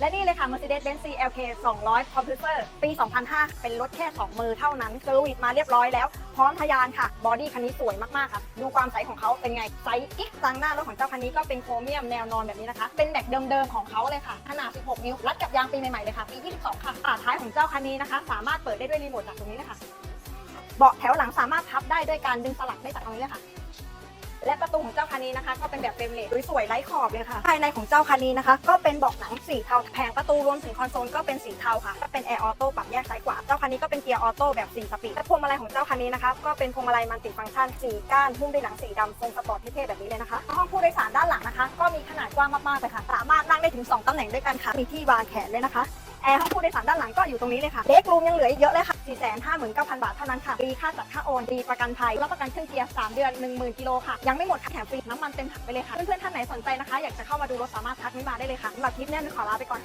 และนี่เลยค่ะ Mercedes-Benz CLK 200 Compressor ปี 2005 เป็นรถแค่ 2 มือเท่านั้นเซอร์วิสมาเรียบร้อยแล้ว พร้อมทยานค่ะ บอดี้คันนี้สวยมากๆค่ะ ดูความใสของเขาเป็นไงไซส์กิ๊กซังหน้ารถของเจ้าคันนี้ก็เป็นโครเมียมแนวนอนแบบนี้นะคะ เป็นแม็กเดิมๆของเขาเลยค่ะ ขนาด 16 นิ้ว รัดกับยางปีใหม่ๆเลยค่ะ ปี 22 ค่ะฝาท้ายของเจ้าคันนี้นะคะ สามารถเปิดได้ด้วยรีโมทจากตรงนี้เลยค่ะเบาะแถวหลังสามารถพับได้ด้วยการดึงสลักได้จากตรงนี้เลยค่ะ และประตูของเจ้าคันนี้นะคะ ก็เป็นแบบเฟรมเลสสวยๆไร้ขอบเลยค่ะ ภายในของเจ้าคันนี้นะคะ ก็เป็นเบาะหนังสีเทาแผงประตูรวมถึงคอนโซลก็เป็นสีเทาค่ะก็เป็นแอร์ออโต้ปรับแยกซ้ายขวาเจ้าคันนี้ก็เป็นเกียร์ออโต้แบบ4สปีดและพวงมาลัยของเจ้าคันนี้นะคะก็เป็นพวงมาลัยมัลติฟังก์ชันสีก้านหุ้มด้วยหนังสีดำทรงสปอร์ตเท่ๆแบบนี้เลยนะคะห้องผู้โดยสารด้านหลังนะคะ ก็มีขนาดกว้างมากๆเลยค่ะสามารถนั่งได้ถึงสองตำแหน่งด้วยกันค่ะมีที่วางแขนเลยนะคะ แอร์ห้องผู้โดยสารด้านหลังก็อยู่ตรงนี้เลยค่ะเด็กรูมยังเหลืออีกเยอะเลยค่ะ 459,000 บาทเท่านั้นค่ะฟรีค่าจัดค่าโอนฟรีประกันภัยรับประกันเครื่องเกียร์ 3 เดือน 10,000กิโลค่ะ ยังไม่หมดค่ะแถมฟรีน้ำมันเต็มถังไปเลยค่ะ เพื่อนๆท่านไหนสนใจนะคะ อยากจะเข้ามาดูรถสามารถทักมิมาได้เลยค่ะสำหรับคลิปนี้ขอลาไปก่อน